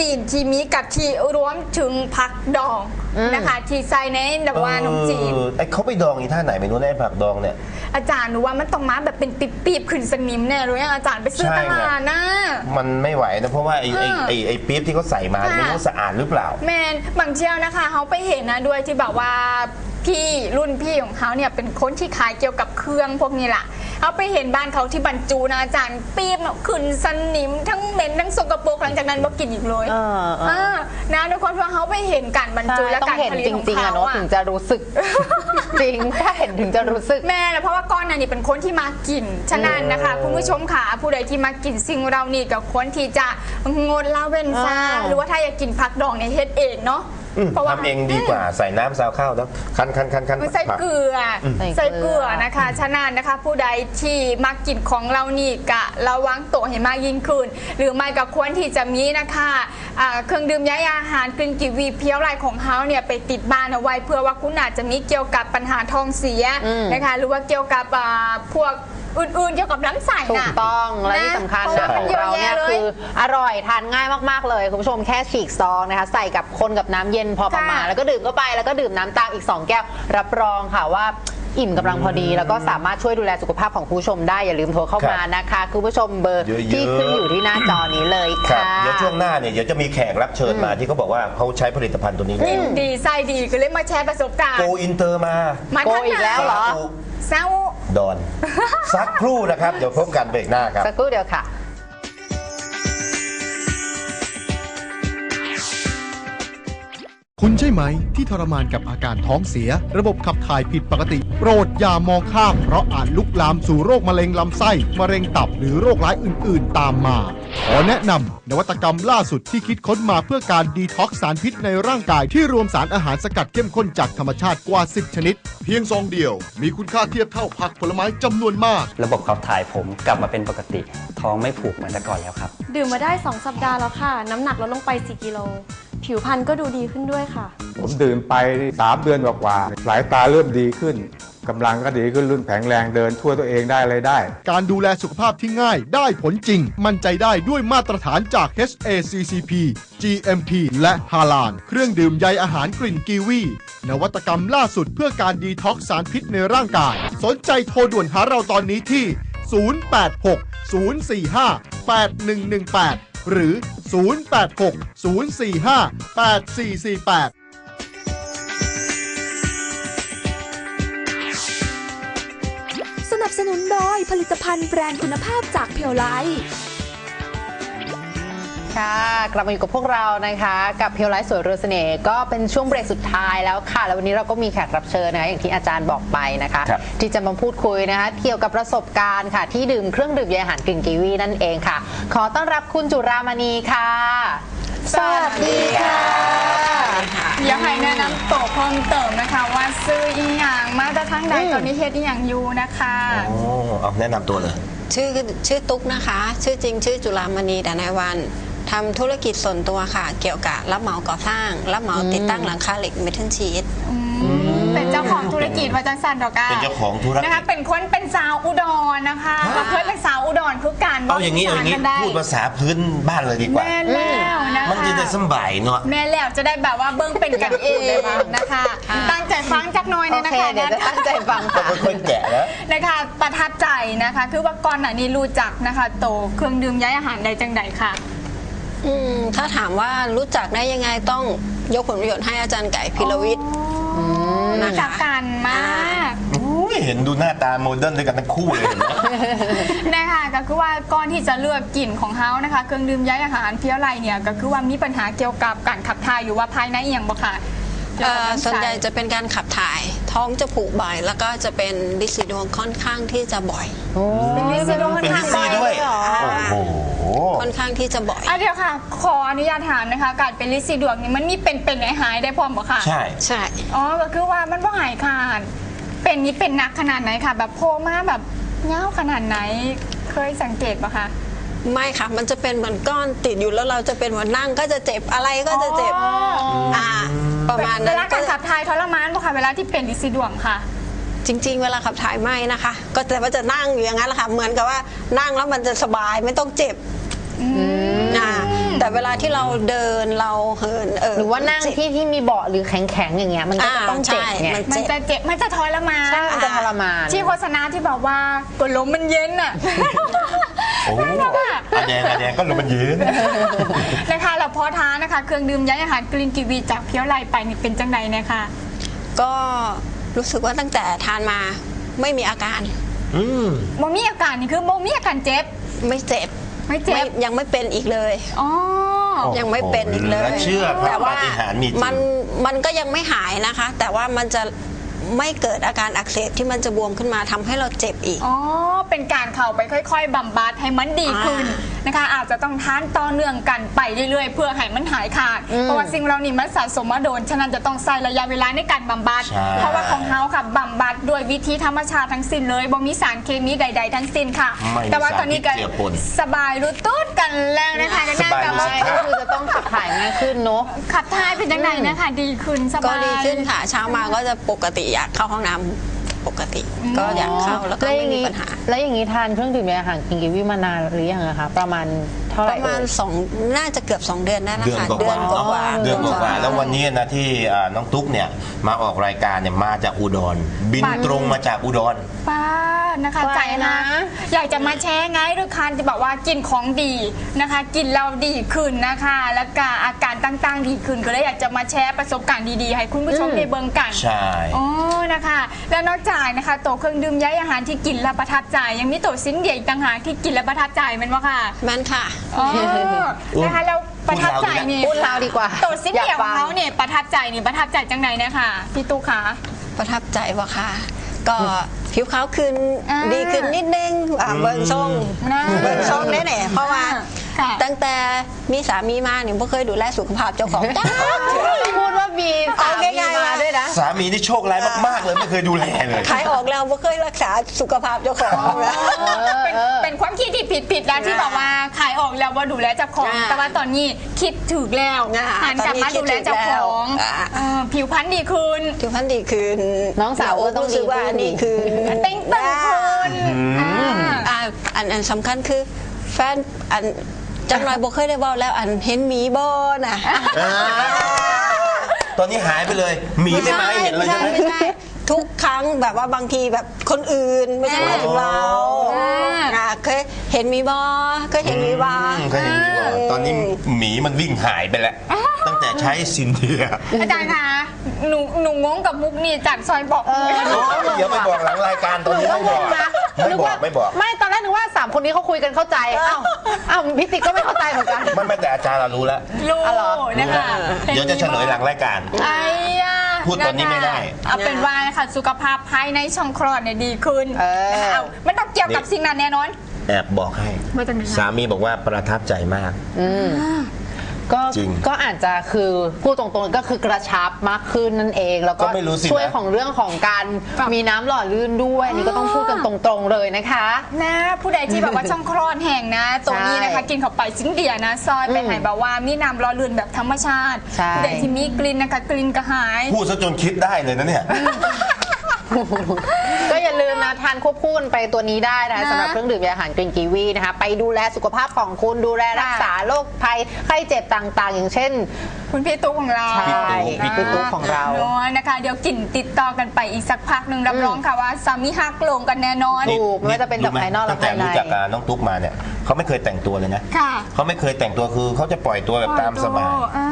จีนที่มีกะทิรวมถึงผักดองนะคะ ที่ใส่ในแบบว่าขนมจีน เออไอ้เขาไปดองอีท่าไหนไม่รู้นะไอ้ผักดองเนี่ย อาจารย์หนูว่ามันต้องมาแบบเป็นปีบๆขึ้นสนิมแน่เลยอะอาจารย์ไปซื้อใช่ตไง ลาดนะ มันไม่ไหวนะเพราะว่าไอ้ไอ้อ่าไอ้ไอ้ปี๊บที่เขาใส่มาค่ะ ไม่รู้ว่าสะอาดหรือเปล่า แมนบางเที่ยวนะคะเขาไปเห็นนะด้วยที่แบบว่าพี่รุ่นพี่ของเขาเนี่ยเป็นคนที่ขายเกี่ยวกับเครื่องพวกนี้แหละ เขาไปเห็นบ้านเขาที่บรรจุนะอาจารย์ปี๊บน่ะขึ้นสนิมทั้งเหม็นทั้งสกปรกหลังจากนั้นบ่กินอีกเลยเออเออานะทุกคนเพราะเขาไปเห็นการบรรจุใช่และต้อการงเห็นผลิตจของริงๆอะเขาเนาะอะถึงจะรู้สึก จริงถ้าเห็นถึงจะรู้สึก แม่นะเพราะว่าก้อนนันนี่เป็นคนที่มากิน ฉะนั้นนะคะ คุณผู้ชมค่ะผู้ใดที่มากินสิ่งเรานี่กับคนที่จะงดละเว้นซะอ่าหรือว่าถ้าอยากกินผักดองเนี่ยเฮ็ดเองเนาะอืม เพราะว่าทำเองดีกว่าใส่น้ำซาวข้าวแล้วคั้นคั้นคั้นคั้นไม่ใส่ผัก เกลืออใส่ใส่เกเกลืลืออนะคะ ฉะนั้นนะคะ ผู้ใดที่มากินของเรานี่กะระวังตัวให้มากยิ่งขึ้น หรือไม่ก็ควรที่จะมีนะคะอ่าเครื่องดื่มย้ายอาหารกลิ่นกีวีเพียวไรของเขาเนี่ยไปติดบ้านเอาไว้เพื่อว่าคุณอาจจะมีเกี่ยวกับปัญหาท้องเสียอืมนะคะ หรือว่าเกี่ยวกับอ่าพวกอื่นๆเกี่ยวกับน้ำใสถูน่ะกต้องและที่สำคัญเพราะนะว่าขมันองเยอะเราเนี่ยแยะเลยคืออร่อยทานง่ายมากๆเลยคุณผู้ชมแค่ฉีกซองนะคะใส่กับคนกับน้ำเย็นพอประมาณ ค่ะแล้วก็ดื่มเข้าไปแล้วก็ดื่มน้ำตามอีก 2 แก้ว รับรองค่ะว่าอิ่มกำลังพอดี แล้วก็สามารถช่วยดูแลสุขภาพของคุณผู้ชมได้อย่าลืมโทรเข้ามานะคะคุณผู้ชมเบอร์เยอะๆ ที่ขึ้นอยู่ที่หน้าจอนี้เลยครับค่ะเดี๋ยวช่วงหน้าเนี่ยเดี๋ยวจะมีแขกรับเชิญมาที่เขาบอกว่าเขาใช้ผลิตภัณฑ์ตัวนี้กินดีไส้ดีก็เลยมาแชร์ประสบการณ์โกอินเตอร์มา มาโกทั้งอีกแล้วเหรอเศร้า ดอน สักครู่นะครับ เดี๋ยวพบกันเบรกหน้าครับ สักครู่เดียวค่ะ คุณใช่ไหมที่ทรมานกับอาการท้องเสีย ระบบขับถ่ายผิดปกติ โปรดอย่ามองข้ามเพราะอาจลุกลามสู่โรคมะเร็งลำไส้ มะเร็งตับหรือโรคร้ายอื่น ๆ ตามมา ขอแนะนำนวัตกรรมล่าสุดที่คิดค้นมาเพื่อการดีท็อกซ์สารพิษในร่างกายที่รวมสารอาหารสกัดเข้มข้นจากธรรมชาติกว่า 10 ชนิด เพียงซองเดียว มีคุณค่าเทียบเท่าผักผลไม้จำนวนมาก ระบบขับถ่ายผมกลับมาเป็นปกติ ท้องไม่ผูกเหมือนแต่ก่อนแล้วครับ ดื่มมาได้ 2 สัปดาห์แล้วค่ะ น้ำหนักลดลงไป 4 กิโล ผิวพรรณก็ดูดีขึ้นด้วยค่ะ ผมดื่มไปสามเดือนกว่าๆสายตาเริ่มดีขึ้นกำลังก็ดีขึ้นรุ่นแข็งแรงเดินทั่วตัวเองได้อะไรได้ การดูแลสุขภาพที่ง่ายได้ผลจริง มั่นใจได้ด้วยมาตรฐานจาก HACCP GMP และฮาลานเครื่องดื่มใยอาหารกลิ่นกีวี นวัตกรรมล่าสุดเพื่อการดีท็อกซ์สารพิษในร่างกาย สนใจโทรด่วนหาเราตอนนี้ที่ 086 045 8118 หรือ 086 045 8448สนับสนุนโดยผลิตภัณฑ์แบรนด์คุณภาพจากเพียวไลท์ ค่ะ กลับมาอยู่กับพวกเรานะคะ กับเพียวไลฟ์สวยเรือเสน่ห์ก็เป็นช่วงเบรกสุดท้ายแล้วค่ะ แล้ววันนี้เราก็มีแขกรับเชิญนะคะอย่างที่อาจารย์บอกไปนะคะ ครับที่จะมาพูดคุยนะคะ เกี่ยวกับประสบการณ์ค่ะ ที่ดื่มเครื่องดื่มใยอาหารกลิ่นกีวีนั่นเองค่ะ ขอต้อนรับคุณจุรามณีค่ะ สวัสดีค่ะอยากให้แนะนำตัวเพิ่มเติมนะคะว่าซื้ออีหยังมาจากทางใดอืม ตอนนี้เฮ็ดอีหยังอยู่นะคะโอ้เอาแนะนำตัวเลย ชื่อชื่อตุ๊กนะคะ ชื่อจริงชื่อจุลามณีดานายวัน ทำธุรกิจส่วนตัวค่ะ เกี่ยวกับรับเหมาก่อสร้าง รับเหมาติดตั้งหลังคาเหล็กเมทัลชีตเป็นเจ้าของธุรกิจวาจังสันดอกาเป็นเจ้าของธุรกิจ นะคะเป็นคนเป็นสาวอุดรนะคะก็เคยเป็นสาวอุดรคือการเอาอย่างนี้เอาอย่างนี้กันได้พูดภาษาพื้นบ้านเลยดีกว่า แม่แล้วนะคะ มันจะได้สำบายเนาะ แม่แล้วจะได้แบบว่าเบิ้งเป็นกันเองนะคะตั้งใจฟังจักหน่อยโอเนี่ยนะเค คะเดี๋ยวจะตั้งใจฟังค่ะ ค่อยๆแกะแล้ว นะคะประทับใจนะคะ คือว่าก่อนหน้านี้รู้จักนะคะ โตเครื่องดื่มย้ายอาหารใดจังใดค่ะ อืมถ้าถามว่ารู้จักได้ยังไงต้องยกผลประโยชน์ให้อาจารย์ไก่พิรวิทย์รู้นะจัคะกกันมากอุ้ยเห็นดูหน้าตาโมเดิร์นด้วยกันทั้งคู่เลยเห็นไหม นะคะก็คือว่าก่อนที่จะเลือกกลิ่นของเฮานะคะ เครื่องดื่มย้ายอาหารเพี้ยไรเนี่ยก็คือว่ามีปัญหาเกี่ยวกับการขับถ่ายหรือว่าภายในอหย่างบ่ค่ะเกี่ยวเอ่กับอลำไส่วนใหญ่จะเป็นการขับถ่าย ท้องจะผูกบ่อยแล้วก็จะเป็นดิสิดวงค่อนข้างที่จะบ่อยเป็นลิซิโดค่อนเป็นข้างลิซี่ด้วยบ่อโอ้โห ค่อนข้างที่จะบ่อย อะเดี๋ยวค่ะ ขออนุญาตถามนะคะการเป็นลิซิดวงนี่มันมีเป็นเป็นหายๆได้พร้อมบ่ค่ะใช่ ใช่ อ๋อก็คือว่ามันว่าหายขาดเป็นนี้เป็นนักขนาดไหนค่ะ แบบโพมาแบบเงาขนาดไหนเคยสังเกตปะคะ ไม่ค่ะ มันจะเป็นเหมือนก้อนติดอยู่แล้วเราจะเป็นวันนั่งก็จะเจ็บอะไรก็จะเจ็บอ๋ออ่่า ประมาณเวนั้นลาก็การขับถ่ายทรมานปะคะเวลาที่เป็นลิซิดวงค่ะ จริง ๆ เวลาขับถ่ายไม่นะคะ ก็แต่ว่าจะนั่งอยู่อย่างนั้นแหละค่ะเหมือนกับว่านั่งแล้วมันจะสบายไม่ต้องเจ็บอ่าแต่เวลาที่เราเดินเราเหินเออหรือว่านั่งที่ที่มีเบาะหรือแข็งๆอย่างเงี้ยมันก็จะต้องเจ็บไงอ่าใช่มันจะเจ็บมันจะทรมานใช่มันจะทรมาน ที่โฆษณาที่บอกว่ากดลมมันเย็นอะ โอ้นั่นนะคะอาแดงอาแดงก็ลงมันยืน นะคะเราพอทานนะคะ เครื่องดื่มย้ายอาหารกรีนกีวีจากเพียวไลไปนี่เป็นจังไดนะคะ ก็รู้สึกว่าตั้งแต่ทานมาไม่มีอาการอืมโมมีอาการนี่คือโมมีอาการเจ็บ ไม่เจ็บไม่เจ็บไม่ยังไม่เป็นอีกเลยอ๋อ ยังไม่เป็นอีกเลยเหลือเชื่อครับแต่ว่าปาฏิหาริย์มีจริงมันมันก็ยังไม่หายนะคะ แต่ว่ามันจะไม่เกิดอาการอักเสบที่มันจะบวมขึ้นมาทำให้เราเจ็บอีก อ๋อ เป็นการเข้าไปค่อย ๆบำบัดให้มันดีขึ้นนะคะ อาจจะต้องทานต่อเนื่องกันไปเรื่อยๆ เพื่อให้มันหายขาดเพราะว่าสิ่งเรานี่มันสะสมมาโดนฉะนั้นจะต้องใส่ระยะเวลาในการบำบัด ใช่ เพราะว่าของเฮาค่ะบำบัดด้วยวิธีธรรมชาติทั้งสิ้นเลยบ่มีสารเคมีใด ๆ ทั้งสิ้นค่ะ ไม่มีแต่ว่าตอนนี้ก็สารพิษเจือปน สบายรู้ต้นกันแล้วนะคะก็นั่งกับสบายรู้ว่าใช่ก็คือจะต้องขับถ่ายง่ายขึ้นเนอะขับถ่ายเป็นยังไงนะคะ ดีขึ้นสบาย ก็ดีขึ้นค่ะ เช้ามาก็จะปกติอยากเข้าห้องน้ำ ปกติ ก็อยากเข้าแล้วก็แล้วอไม่ย่างมีนี้ปัญหา แล้วอย่างนี้ทานเครื่องดื่มยาอาหารกินกีวีมานานหรือยังอะคะประมาณเท่าไหปร่ระมาณเอ่ย สองน่าจะเกือบสองเดือนได้แล้วเดือนค่ะกว่าๆกเนาะว่า ๆเดือนกว่าๆแล้ววันนี้นะที่อ่าน้องตุ๊กเนี่ยมาออกรายการเนี่ยมาจากอุดร บินตรงมาจากอุดรป้า นะคะไกลใจนะนะอยากจะมาแชร์ไงด้วยการที่บอกว่ากินของดีนะคะ กินเราดีขึ้นนะคะ แล้วก็อาการต่างๆดีขึ้นก็เลยอยากจะมาแชร์ประสบการณ์ดีๆ ให้คุณผู้ชมได้เบิ่งกันใช่อ๋อนะคะ แล้วนอกจากนะคะโต๊ะเครื่องดื่มย้ายอาหารที่กินแล้วประทับใจ ยังมีโต๊ะสิ้นเดียอีกต่างหากที่กินแล้วประทับใจแมันวะค่ะแม่นค่ะอ๋อนะคะแล้วประทับใจนี่พูดเราดีกว่าโต๊ะสิ้นเดียอยากขฟัองงเขาเนี่ยประทับใจนี่ประทับใจจังไหนนะคะพี่ตุ๊กคะประทับใจว่ะค่ะก็ ผิวขาวขึ้นอ่าดีขึ้นนิดนึงอ่าเบิ่งทรงนะเบิ่งทรงได้แน่เพราะว่า ค่ะ ตั้งแต่มีสามีมาเนี่ยไม่เคยดูแลสุขภาพเจ้าของจ้า พูดว่ามีสามีเอาง่ายๆมาว่าด้วยนะ สามีที่โชคร้ายมากๆเลยไม่เคยดูแลเลยขายออกแล้วไม่เคยรักษาสุขภาพเจ้าของนะ เป็นเป็นความคิดที่ผิดผิดๆแล้วที่บอกว่าขายออกแล้วว่าดูแลเจ้าของ อ่าแต่ว่าตอนนี้คิดถูกแล้วอ่าหันกลับมาตอนนี้ดูแลเจ้าของคิดถูกแล้วอ่า เออผิวพรรณดีขึ้นผิวพรรณดีขึ้นน้องสาวก็ต้องรู้สึกว่าดีขึ้นดีขึ้นเต้งตึงขึ้นอ่า อ่าอันอันสำคัญคือแฟนอัน จังหน่อยบ่เคยได้เว้าแล้วอันเห็นหมีบ่น่ะตอนนี้หายไปเลยหมีไม่มาให้เห็นเลยใช่ไหม ไม่ใช่ทุกครั้งแบบว่าบางทีแบบคนอื่นไม่ใช่หมายถึงเราอ่า อ่าเคยเห็นหมีบ่เคยเห็นหมีบ่ อืมก็อย่างนี้ว่าตอนนี้หมีมันวิ่งหายไปแล้ว ตั้งแต่ใช้ซินเดียอาจารย์คะหนูหนูงงกับมุกนี่จากซอยบอกเออเดี๋ยวไปบอกหลังรายการตอนนี้ไม่บอก ไม่บอกไม่บอก ไม่ตอนแรกนึกว่าสามคนนี้เขาคุยกันเข้าใจอ้าวอ้าวพิติกก็ไม่เข้าใจเหมือนกันมันไม่แต่อาจารย์เรารู้แล้วรู้อ๋อเหรอ นะคะเดี๋ยวจะเฉลยหลังรายการ ไอ้ยาพูดตอนนี้ไม่ได้ะคะเอาเป็นว่านะคะสุขภาพภายในช่องคลอดเนี่ยดีขึ้นเออ นะคะเอาไม่ต้องเกี่ยวกับนี่สิ่งนั้นแน่นอน แอบบอกให้มาจากไหนคะสามีบอกว่าประทับใจมาก ก็จริงก็อาจจะคือพูดตรงๆก็คือกระชับมากขึ้นนั่นเอง แล้วก็ก็ไม่รู้สินะ ช่วยของเรื่องของการมีน้ำหล่อลื่นด้วยอันนี่ก็ต้องพูดกันตรงๆเลยนะคะ นะผู้ใดที่แบบว่าช่องคลอดแห่งนะ ตรงนี้นะคะใช่กินเข้าไปซิ้งเดียนะซอยไปอืมไหนแบบว่ามีน้ำรอลื่นแบบธรรมชาติใช่ ผู้ใดที่มีกลิ่นนะคะกลิ่นกระหาย พูดซะจนคิดได้เลยนะเนี่ย ก็อย่าลืมนะทานควบคู่กันไปตัวนี้ได้นะคะนะสำหรับเครื่องดื่มยาอาหารกรีนกีวีนะคะไปดูแลสุขภาพของคุณดูแลรักษาโรคภัยไข้เจ็บต่างๆ อย่างเช่น คุณพี่ตุ๊กของเราใช่พี่พี่ตุ๊ตุ๊กกของเรา เนาะนะคะ เดี๋ยวกลิ่นติดต่อกันไปอีกสักพักหนึ่งรับรองค่ะว่าสามีฮักลงกันแน่นอน ถูกไม่ว่าจะเป็นจากภายนอกและตั้งแต่ภายใน รู้จักกับน้องตุ๊กมาเนี่ยเขาไม่เคยแต่งตัวเลยนะค่ะ เขาไม่เคยแต่งตัวคือเขาจะปล่อยตัวแบบตามสบาย อ่า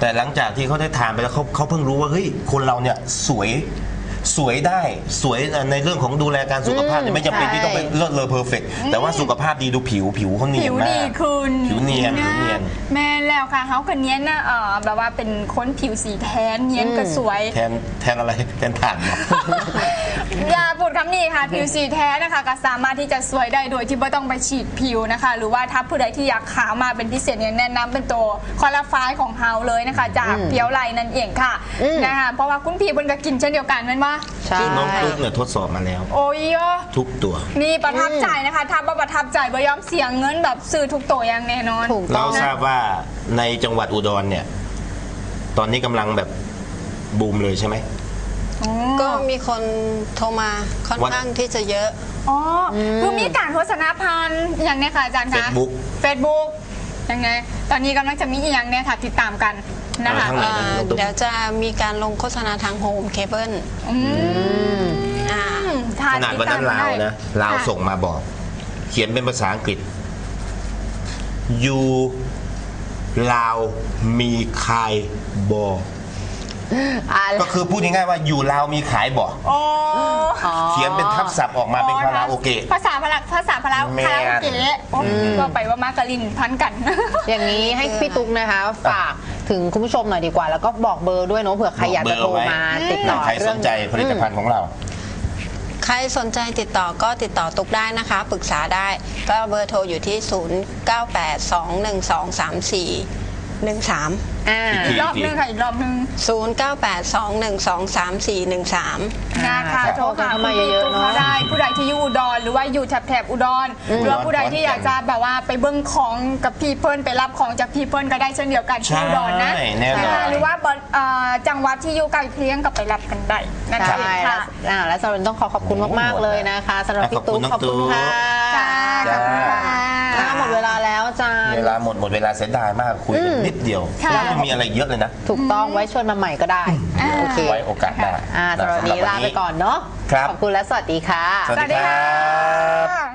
แต่หลังจากที่เขาได้ทานไปแล้วเขาเขาเพิ่งรู้ว่าเฮ้ยคนเราเนี่ยสวย สวยได้สวยในเรื่องของดูแลการสุขภาพเนี่ยไม่จำเป็นที่ต้องเป็นเลิศเลอเพอร์เฟกแต่ว่าสุขภาพดีดูผิวผิวเขาเนียผินวมาดีกขึ้นผิวเนียนผิวเนียนแม่แล้วค่ะเขาคนเนี้ยนะเออแบบว่าเป็นคนผิวสีแทนเนียนก็สวยแทนแทนอะไรแทนถ่านเหรออย่าพูด คำนี้ค่ะผิวสีแท้นะคะ ก็สามารถที่จะสวยได้โดยที่ไม่ต้องไปฉีดผิวนะคะ หรือว่าถ้าผู้ใดที่อยากขาวมาเป็นพิเศษเนี่ยแนะนำเป็นตัวคอลลาไฟล์ของเฮาเลยนะคะ จากเพียวไลนั่นเองค่ะอืม นะคะเพราะว่าคุณพี่บนก็กินเช่นเดียวกันแมันว่าใช่ น้องตุ๊กเนี่ยทดสอบมาแล้ว โอ้ยเยอะทุกตัว นี่ประทับใจนะคะ ถ้าบ่ประทับใจบ่ยอมเสียเงินแบบซื้อทุกตัวอย่างแน่นอน ถูกต้เราองทราบว่าในจังหวัดอุดรเนี่ย ตอนนี้กำลังแบบบูมเลยใช่ไหม ก็มีคนโทรมาค่อนวันข้างที่จะเยอะ อ๋ออคือมีการโฆษณาพันธ์อย่างเนี้ยค่ะอาจารย์คะ Facebook เฟซบุ๊กยังไง ตอนนี้กำลังจะมีอีกอย่างเนี่ยค่ะติดตามกันนะคะทางไหน เอ่อเดี๋ยวจะมีการลงโฆษณาทางโฮมเคเบิลอืมอ่า ค่ะขนาดวันนั้นติตมลาวได้นะลาวค่ะ ส่งมาบอก เขียนเป็นภาษาอังกฤษ you ลาวมีขายบอ อ่าก็คือพูดง่ายๆว่าอยู่ลาวมีขายบ่โอ้อ๋อเขียนเป็นทับศัพท์ออกมาเป็นคาราโอเกะ ภาษาพลักภาษาพลักแม่ คาราโอเกะโอ้ก็ไปว่ามากกะลินพันกัน อย่างนี้ให้พี่ตุ๊กนะคะ ฝากถึงคุณผู้ชมหน่อยดีกว่า แล้วก็บอกเบอร์ด้วยเนาะเผื่อใครอยากจะโทรมาติดต่อใครสเรื่อนงใจผลิตภัณฑ์ของเรา ใครสนใจติดต่อก็ติดต่อตุกได้นะคะ ปรึกษาได้ ก็เบอร์โทรอยู่ที่ 0982123413อ่าอีอีกกรอบนึงค่ะ อีกรอบนึง0982123413นะคะครับโทรหาเข้ามาคุณเยอะๆตุ๊กเนอะเขาได้ผู้ใดที่อยู่อุดรหรือว่าอยู่แถบแถบๆอุดรหรือว่าผู้ใดที่อยากจะแบบว่าไปเบิ้งของกับพี่เพิ่นไปรับของจากพี่เพิ่นก็ได้เช่นเดียวกันที่อุดรนะใช่แน่นอน ค่ะหรือว่าบเอ่อจังหวัดที่อยู่ใกล้เคียงกับไปรับกันได้นั่นเอใช่งแล้วค่ะอ่าและสำหรับวันนี้ต้องขอขอบคุณมาก ๆ เลยนะคะสำหรับพี่ตุ๊กขขออบบคุคุณณน้องค่ะจ้าขอบคุณค่ะอ่า หมดเวลาแล้วอาจารย์ เวลาหมดหมดเวลาเสียดายมากคุยกันนิดเดียวค่ะแล้วยังมีอะไรเยอะเลยนะถูกต้องไว้ชวนมาใหม่ก็ได้โอเคไว้โอกาสหน้าอ่าสำหรับวันนี้ลาไปก่อนเนาะ ครับ ขอบคุณและสวัสดีค่ะ สวัสดีครับ ค่ะ